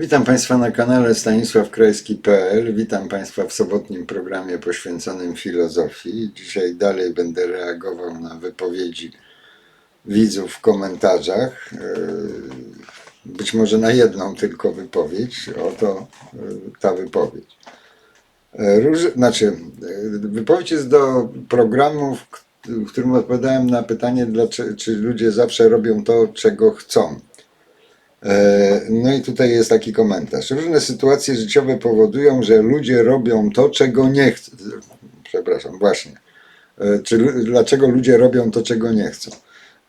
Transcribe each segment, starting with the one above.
Witam Państwa na kanale stanisławkrajski.pl. Witam Państwa w sobotnim programie poświęconym filozofii. Dzisiaj dalej będę reagował na wypowiedzi widzów w komentarzach. Yy, Być może na jedną tylko wypowiedź. Oto yy, ta wypowiedź. Yy, Róż, znaczy, wypowiedź jest do programu, w którym odpowiadałem na pytanie, czy ludzie zawsze robią to, czego chcą. E, No i tutaj jest taki komentarz. Różne sytuacje życiowe powodują, że ludzie robią to, czego nie chcą. Przepraszam, właśnie. E, Czy, dlaczego ludzie robią to, czego nie chcą?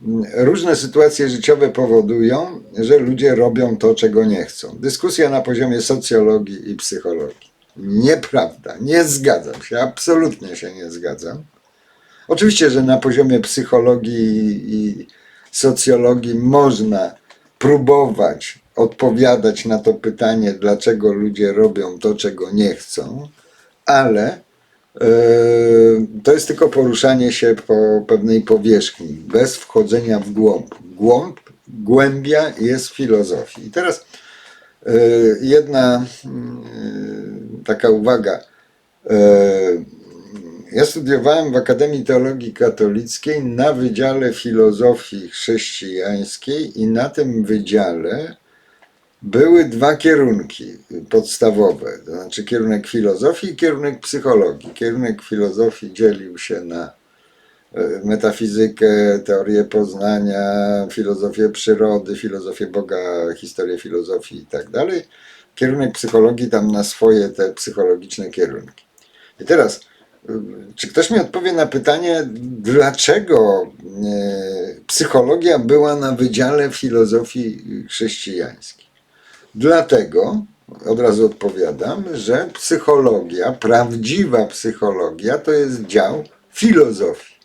Mm, Różne sytuacje życiowe powodują, że ludzie robią to, czego nie chcą. Dyskusja na poziomie socjologii i psychologii. Nieprawda, nie zgadzam się, absolutnie się nie zgadzam. Oczywiście, że na poziomie psychologii i socjologii można próbować odpowiadać na to pytanie, dlaczego ludzie robią to, czego nie chcą, ale e, to jest tylko poruszanie się po pewnej powierzchni, bez wchodzenia w głąb. Głąb, głębia jest filozofii. I teraz e, jedna mm, taka uwaga. Ja studiowałem w Akademii Teologii Katolickiej na Wydziale Filozofii Chrześcijańskiej i na tym wydziale były dwa kierunki podstawowe, to znaczy kierunek filozofii i kierunek psychologii. Kierunek filozofii dzielił się na e, metafizykę, teorię poznania, filozofię przyrody, filozofię Boga, historię filozofii i tak. Kierunek psychologii tam na swoje te psychologiczne kierunki. I teraz czy ktoś mi odpowie na pytanie, dlaczego e, psychologia była na Wydziale Filozofii Chrześcijańskiej? Dlatego, od razu odpowiadam, że psychologia, prawdziwa psychologia, to jest dział filozofii.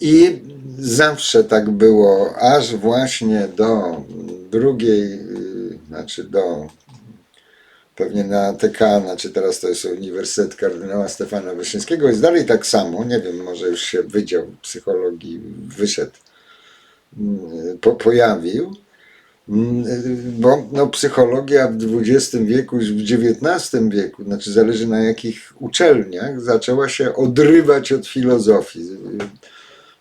I zawsze tak było, aż właśnie do drugiej, y, znaczy do pewnie na TK, znaczy teraz to jest Uniwersytet Kardynała Stefana Wyszyńskiego, jest dalej tak samo, nie wiem, może już się Wydział Psychologii wyszedł, mm, po, pojawił, Mm, bo no, psychologia w XX wieku, już w XIX wieku, znaczy zależy na jakich uczelniach, zaczęła się odrywać od filozofii.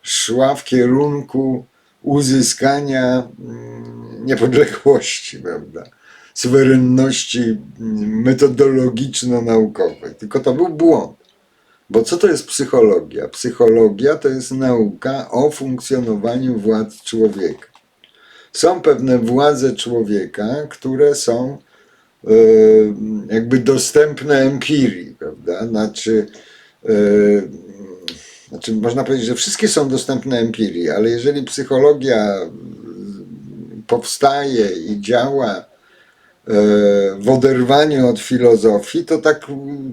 Szła w kierunku uzyskania mm, niepodległości, prawda? Suwerenności mm, metodologiczno-naukowej. Tylko to był błąd. Bo co to jest psychologia? Psychologia to jest nauka o funkcjonowaniu władz człowieka. Są pewne władze człowieka, które są e, jakby dostępne empirii, prawda? Znaczy, e, znaczy, można powiedzieć, że wszystkie są dostępne empirii, ale jeżeli psychologia powstaje i działa w oderwaniu od filozofii, to tak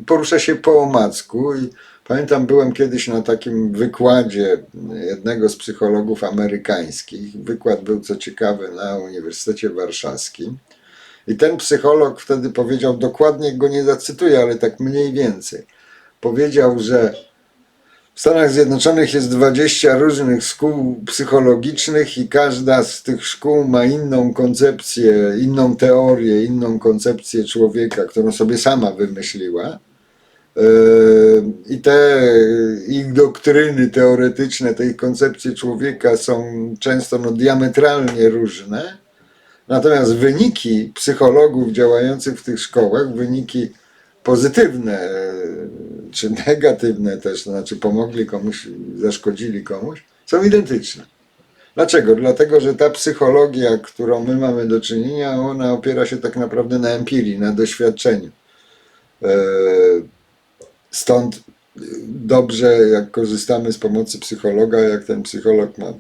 porusza się po omacku. I pamiętam, byłem kiedyś na takim wykładzie jednego z psychologów amerykańskich. Wykład był, co ciekawe, na Uniwersytecie Warszawskim. I ten psycholog wtedy powiedział, dokładnie go nie zacytuję, ale tak mniej więcej. Powiedział, że w Stanach Zjednoczonych jest 20 różnych szkół psychologicznych i każda z tych szkół ma inną koncepcję, inną teorię, inną koncepcję człowieka, którą sobie sama wymyśliła. Yy, I te ich doktryny teoretyczne, tej koncepcji człowieka są często no, diametralnie różne. Natomiast wyniki psychologów działających w tych szkołach, wyniki pozytywne czy negatywne też, to znaczy pomogli komuś, zaszkodzili komuś, są identyczne. Dlaczego? Dlatego, że ta psychologia, którą my mamy do czynienia, ona opiera się tak naprawdę na empirii, na doświadczeniu. E, Stąd dobrze, jak korzystamy z pomocy psychologa, jak ten psycholog ma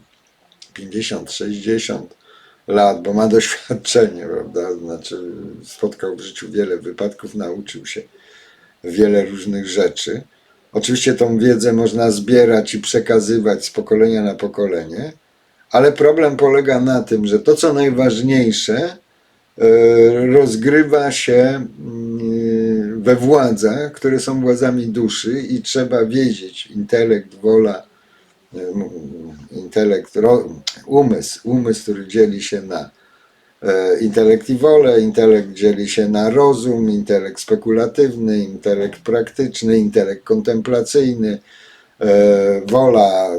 50, 60 lat, bo ma doświadczenie, prawda? Znaczy, spotkał w życiu wiele wypadków, nauczył się wiele różnych rzeczy. Oczywiście tą wiedzę można zbierać i przekazywać z pokolenia na pokolenie, ale problem polega na tym, że to, co najważniejsze, e, rozgrywa się mm, we władzach, które są władzami duszy i trzeba wiedzieć, intelekt, wola, e, intelekt, umysł, umysł, który dzieli się na intelekt i wolę. Intelekt dzieli się na rozum, intelekt spekulatywny, intelekt praktyczny, intelekt kontemplacyjny. E, Wola,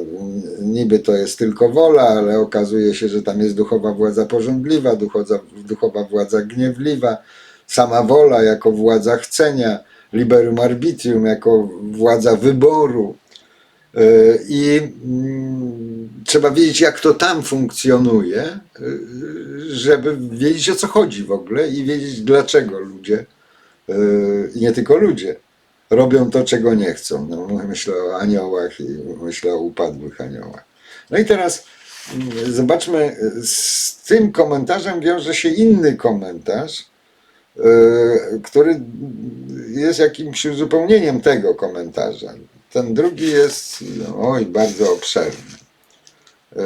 niby to jest tylko wola, ale okazuje się, że tam jest duchowa władza porządliwa, duchowa, duchowa władza gniewliwa, sama wola jako władza chcenia, liberum arbitrium jako władza wyboru. E, I mm, trzeba wiedzieć, jak to tam funkcjonuje, e, żeby wiedzieć, o co chodzi w ogóle i wiedzieć, dlaczego ludzie, e, i nie tylko ludzie, robią to, czego nie chcą. No, myślę o aniołach i myślę o upadłych aniołach. No i teraz mm, zobaczmy, z tym komentarzem wiąże się inny komentarz, który jest jakimś uzupełnieniem tego komentarza. Ten drugi jest, no, oj, bardzo obszerny. E,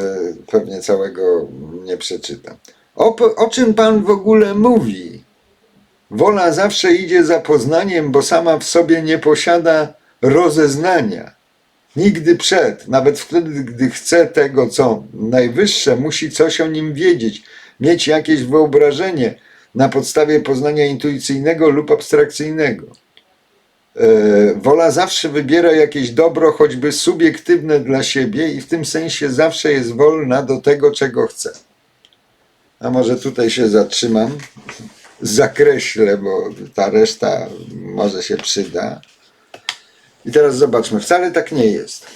Pewnie całego nie przeczytam. O, o czym Pan w ogóle mówi? Wola zawsze idzie za poznaniem, bo sama w sobie nie posiada rozeznania. Nigdy przed, nawet wtedy, gdy chce tego, co najwyższe, musi coś o nim wiedzieć, mieć jakieś wyobrażenie na podstawie poznania intuicyjnego lub abstrakcyjnego. E, Wola zawsze wybiera jakieś dobro, choćby subiektywne dla siebie, i w tym sensie zawsze jest wolna do tego, czego chce. A może tutaj się zatrzymam, zakreślę, bo ta reszta może się przyda. I teraz zobaczmy, wcale tak nie jest,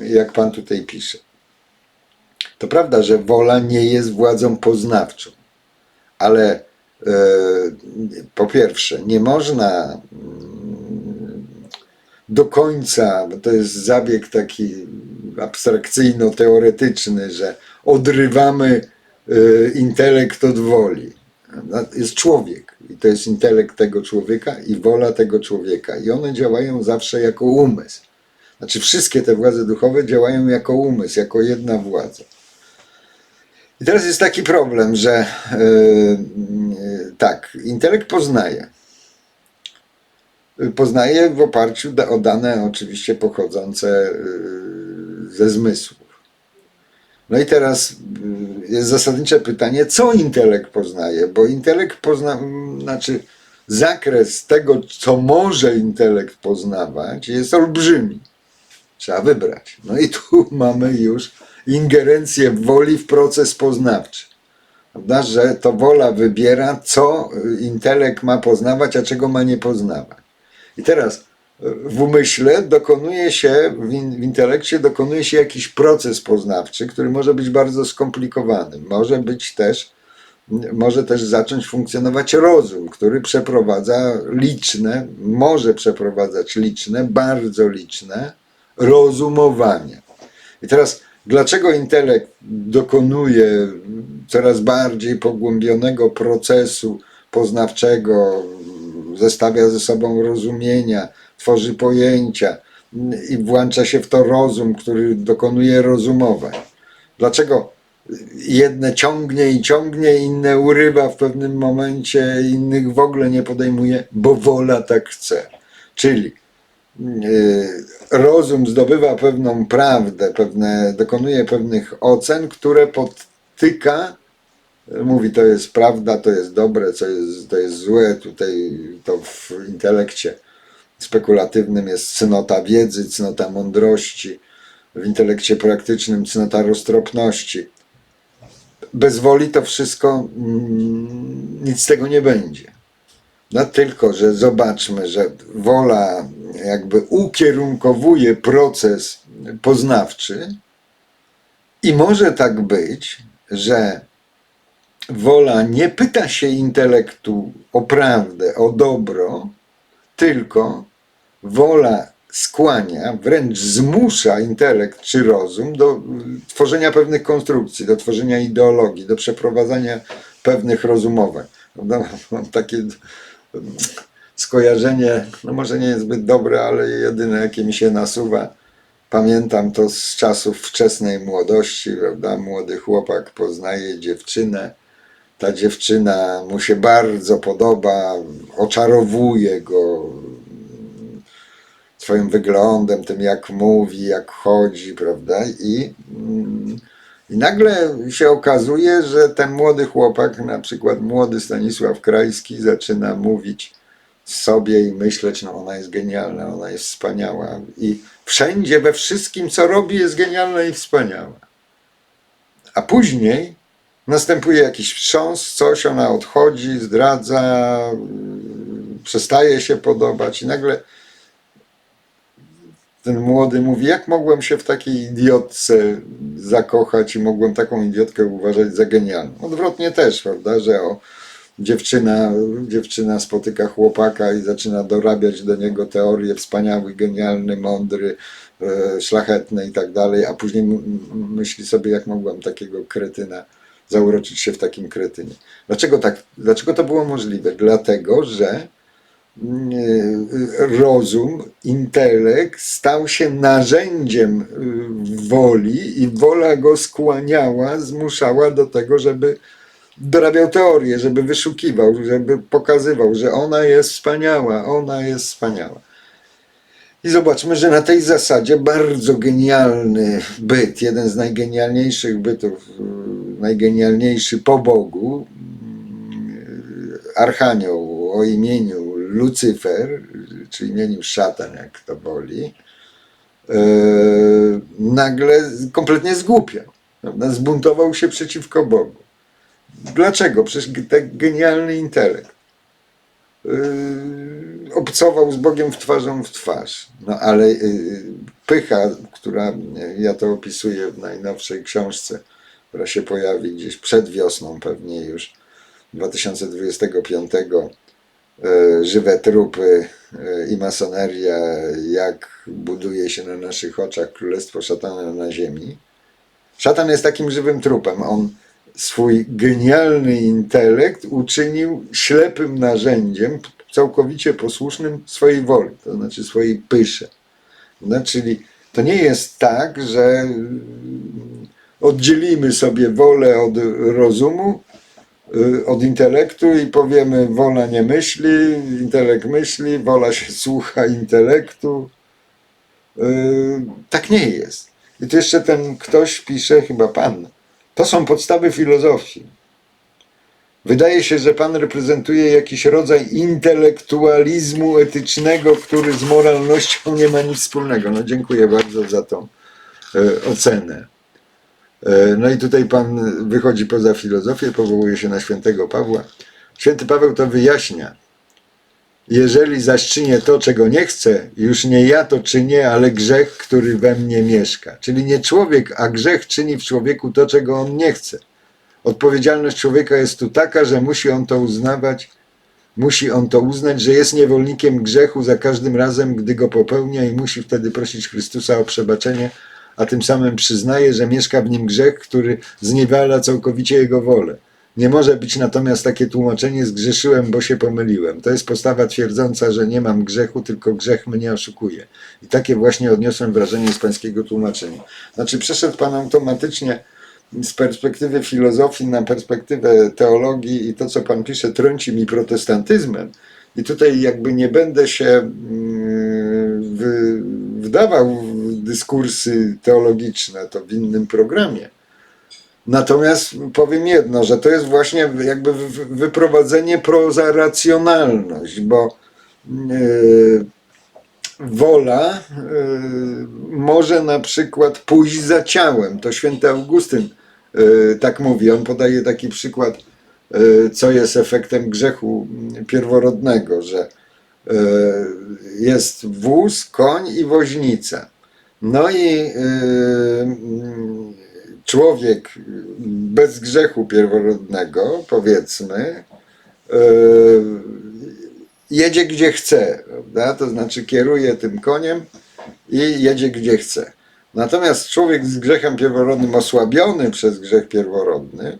jak pan tutaj pisze. To prawda, że wola nie jest władzą poznawczą, ale e, po pierwsze, nie można do końca, bo to jest zabieg taki abstrakcyjno-teoretyczny, że odrywamy e, intelekt od woli. Jest człowiek i to jest intelekt tego człowieka i wola tego człowieka i one działają zawsze jako umysł. Znaczy wszystkie te władze duchowe działają jako umysł, jako jedna władza. I teraz jest taki problem, że yy, tak, intelekt poznaje. Poznaje w oparciu o dane oczywiście pochodzące yy, ze zmysłów. No i teraz y, jest zasadnicze pytanie, co intelekt poznaje? Bo intelekt pozna, znaczy zakres tego, co może intelekt poznawać, jest olbrzymi. Trzeba wybrać. No i tu mamy już ingerencję woli w proces poznawczy. Prawda? Że to wola wybiera, co y, intelekt ma poznawać, a czego ma nie poznawać. I teraz w umyśle dokonuje się, w, in, w intelekcie dokonuje się jakiś proces poznawczy, który może być bardzo skomplikowany. Może być też, może też zacząć funkcjonować rozum, który przeprowadza liczne, może przeprowadzać liczne, bardzo liczne rozumowanie. I teraz, dlaczego intelekt dokonuje coraz bardziej pogłębionego procesu poznawczego, zestawia ze sobą rozumienia, tworzy pojęcia i włącza się w to rozum, który dokonuje rozumowań? Dlaczego jedne ciągnie i ciągnie, inne urywa w pewnym momencie, innych w ogóle nie podejmuje, bo wola tak chce. Czyli yy, rozum zdobywa pewną prawdę, pewne, dokonuje pewnych ocen, które podtyka, mówi to jest prawda, to jest dobre, co jest, to jest złe, tutaj to w intelekcie spekulatywnym jest cnota wiedzy, cnota mądrości, w intelekcie praktycznym cnota roztropności. Bez woli to wszystko, mm, nic z tego nie będzie. No tylko, że zobaczmy, że wola jakby ukierunkowuje proces poznawczy i może tak być, że wola nie pyta się intelektu o prawdę, o dobro, tylko wola skłania, wręcz zmusza intelekt czy rozum do y, tworzenia pewnych konstrukcji, do tworzenia ideologii, do przeprowadzania pewnych rozumowań. Mam takie mm, skojarzenie, no może nie jest zbyt dobre, ale jedyne jakie mi się nasuwa. Pamiętam to z czasów wczesnej młodości, prawda? Młody chłopak poznaje dziewczynę. Ta dziewczyna mu się bardzo podoba, oczarowuje go swoim wyglądem, tym jak mówi, jak chodzi, prawda? I, mm, I nagle się okazuje, że ten młody chłopak, na przykład młody Stanisław Krajski, zaczyna mówić sobie i myśleć, no ona jest genialna, ona jest wspaniała. I wszędzie, we wszystkim, co robi, jest genialna i wspaniała. A później następuje jakiś wstrząs, coś, ona odchodzi, zdradza, przestaje się podobać i nagle ten młody mówi, jak mogłem się w takiej idiotce zakochać i mogłem taką idiotkę uważać za genialną. Odwrotnie też, prawda, że o, dziewczyna, dziewczyna spotyka chłopaka i zaczyna dorabiać do niego teorie wspaniały, genialny, mądry, e, szlachetny i tak dalej, a później myśli sobie, jak mogłem takiego kretyna zauroczyć się w takim kretynie. Dlaczego tak? Dlaczego to było możliwe? Dlatego, że y, rozum, intelekt stał się narzędziem y, woli i wola go skłaniała, zmuszała do tego, żeby dorabiał teorię, żeby wyszukiwał, żeby pokazywał, że ona jest wspaniała, ona jest wspaniała. I zobaczmy, że na tej zasadzie bardzo genialny byt, jeden z najgenialniejszych bytów, najgenialniejszy po Bogu, y, Archanioł o imieniu Lucyfer, czy imieniu szatan, jak to woli, y, nagle kompletnie zgłupiał. Prawda? Zbuntował się przeciwko Bogu. Dlaczego? Przecież tak genialny intelekt yy, obcował z Bogiem w twarzą w twarz. No ale yy, pycha, która, ja to opisuję w najnowszej książce, która się pojawi gdzieś przed wiosną pewnie już 2025, yy, żywe trupy yy, i masoneria, jak buduje się na naszych oczach królestwo szatana na ziemi. Szatan jest takim żywym trupem. On swój genialny intelekt uczynił ślepym narzędziem, całkowicie posłusznym swojej woli, to znaczy swojej pysze. No, czyli to nie jest tak, że oddzielimy sobie wolę od rozumu, y, od intelektu i powiemy wola nie myśli, intelekt myśli, wola się słucha intelektu. Y, Tak nie jest. I tu jeszcze ten ktoś pisze, chyba pan, to są podstawy filozofii. Wydaje się, że pan reprezentuje jakiś rodzaj intelektualizmu etycznego, który z moralnością nie ma nic wspólnego. No dziękuję bardzo za tą e, ocenę. E, no i tutaj pan wychodzi poza filozofię, powołuje się na świętego Pawła. Święty Paweł to wyjaśnia. Jeżeli zaś czynię to, czego nie chcę, już nie ja to czynię, ale grzech, który we mnie mieszka. Czyli nie człowiek, a grzech czyni w człowieku to, czego on nie chce. Odpowiedzialność człowieka jest tu taka, że musi on to uznawać, musi on to uznać, że jest niewolnikiem grzechu za każdym razem, gdy go popełnia i musi wtedy prosić Chrystusa o przebaczenie, a tym samym przyznaje, że mieszka w nim grzech, który zniewala całkowicie jego wolę. Nie może być natomiast takie tłumaczenie zgrzeszyłem, bo się pomyliłem. To jest postawa twierdząca, że nie mam grzechu, tylko grzech mnie oszukuje. I takie właśnie odniosłem wrażenie z pańskiego tłumaczenia. Znaczy przeszedł pan automatycznie z perspektywy filozofii na perspektywę teologii i to, co pan pisze, trąci mi protestantyzmem. I tutaj jakby nie będę się mm, wdawał dyskursy teologiczne, to w innym programie. Natomiast powiem jedno, że to jest właśnie jakby wy- wyprowadzenie proza racjonalność, bo yy, wola yy, może na przykład pójść za ciałem. To święty Augustyn yy, tak mówi. On podaje taki przykład, yy, co jest efektem grzechu pierworodnego, że yy, jest wóz, koń i woźnica. No i yy, człowiek bez grzechu pierworodnego, powiedzmy, yy, jedzie gdzie chce, prawda? To znaczy kieruje tym koniem i jedzie gdzie chce. Natomiast człowiek z grzechem pierworodnym, osłabiony przez grzech pierworodny,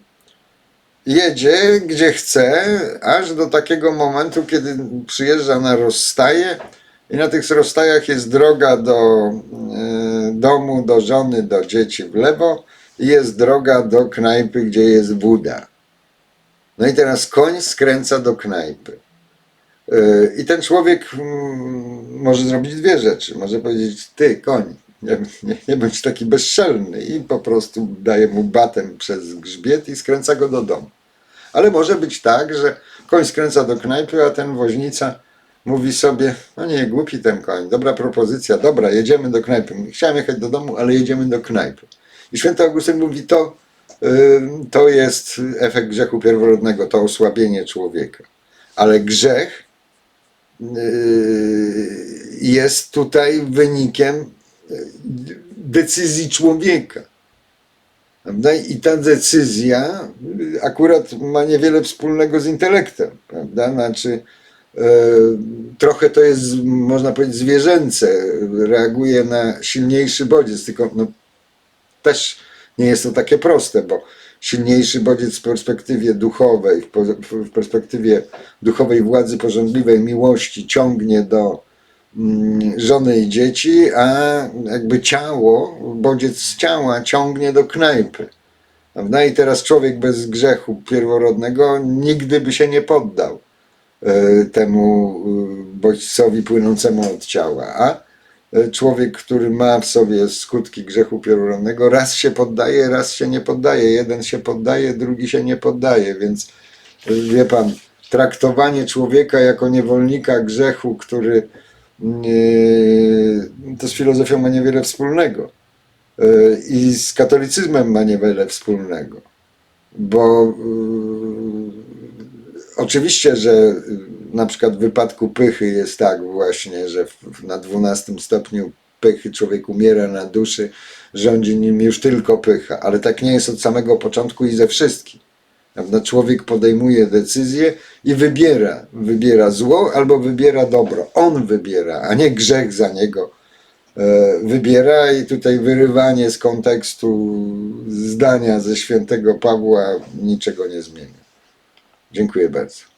jedzie gdzie chce, aż do takiego momentu, kiedy przyjeżdża na rozstaje i na tych rozstajach jest droga do e, domu, do żony, do dzieci w lewo i jest droga do knajpy, gdzie jest Buda. No i teraz koń skręca do knajpy. E, I ten człowiek mm, może zrobić dwie rzeczy. Może powiedzieć, ty koń, Nie, nie, nie bądź taki bezczelny i po prostu daje mu batem przez grzbiet i skręca go do domu. Ale może być tak, że koń skręca do knajpy, a ten woźnica mówi sobie, no nie, głupi ten koń, dobra propozycja, dobra, jedziemy do knajpy. Chciałem jechać do domu, ale jedziemy do knajpy. I święty Augustyn mówi, to, to jest efekt grzechu pierworodnego, to osłabienie człowieka. Ale grzech y, jest tutaj wynikiem y, decyzji człowieka. Prawda? I ta decyzja y, akurat ma niewiele wspólnego z intelektem. Prawda? Znaczy, trochę to jest, można powiedzieć, zwierzęce. Reaguje na silniejszy bodziec, tylko no, też nie jest to takie proste, bo silniejszy bodziec w perspektywie duchowej, w, perspektywie duchowej władzy porządliwej, miłości ciągnie do mm, żony i dzieci, a jakby ciało, bodziec z ciała ciągnie do knajpy. Prawda? I teraz człowiek bez grzechu pierworodnego nigdy by się nie poddał e, temu e, bodźcowi płynącemu od ciała. A e, człowiek, który ma w sobie skutki grzechu pierworodnego, raz się poddaje, raz się nie poddaje. Jeden się poddaje, drugi się nie poddaje. Więc e, wie pan, traktowanie człowieka jako niewolnika grzechu, który e, to z filozofią ma niewiele wspólnego e, i z katolicyzmem ma niewiele wspólnego. Bo oczywiście, że y, na przykład w wypadku pychy jest tak właśnie, że na 12 stopniu pychy człowiek umiera na duszy, rządzi nim już tylko pycha, ale tak nie jest od samego początku i ze wszystkim. Człowiek podejmuje decyzję i wybiera. Wybiera zło albo wybiera dobro. On wybiera, a nie grzech za niego e, wybiera i tutaj wyrywanie z kontekstu zdania ze świętego Pawła niczego nie zmienia. Dziękuję bardzo.